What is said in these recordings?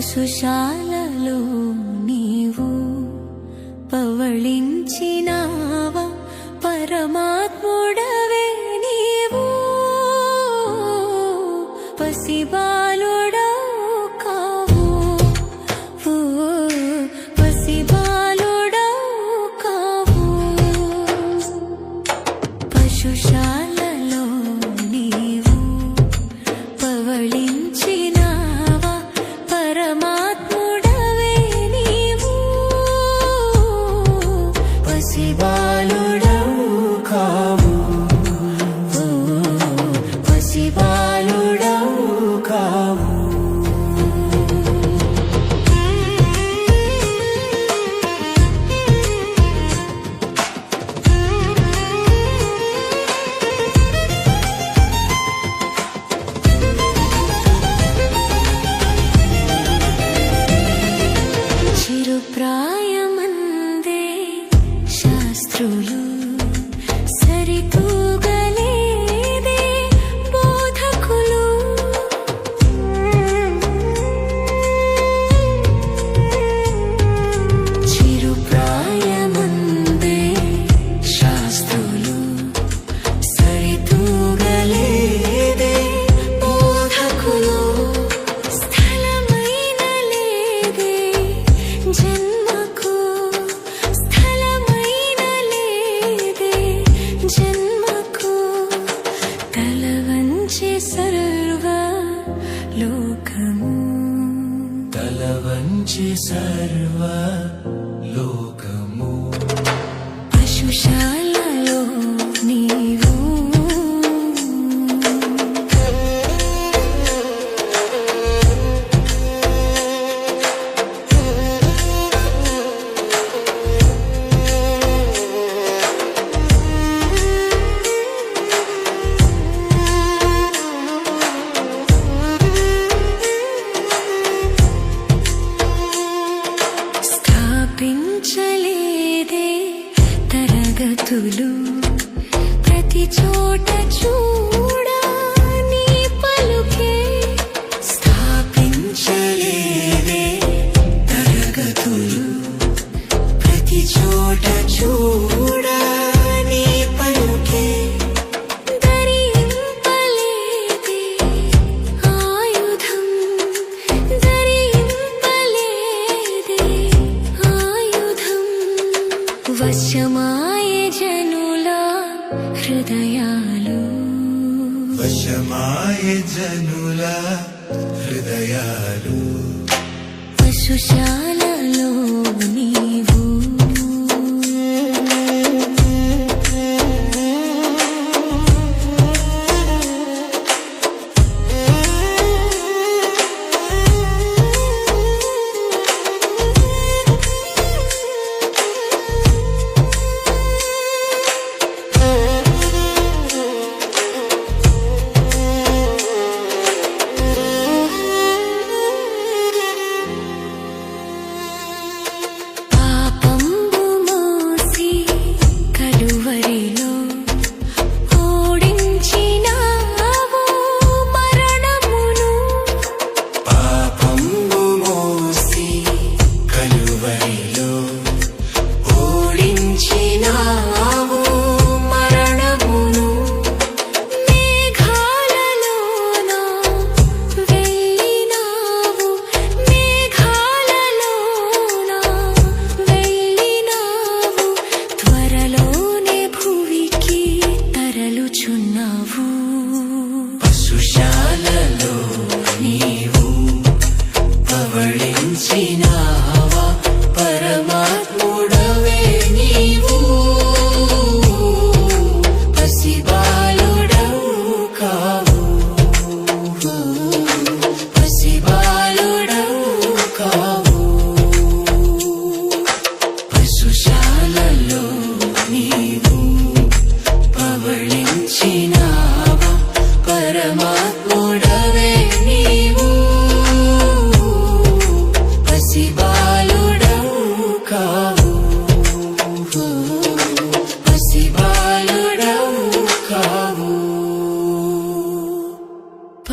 పశుశాలలో నీవు పవళించినావ? పరమ ভালো রাখো వీక్షించే సర్వ లోకము. తలవంచి సర్వ లోకము. పశుశాల బంధువులు ప్రతి చోట చూ జనుల హృదయాలు. పశుశాలలో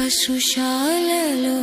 పశుశాలలో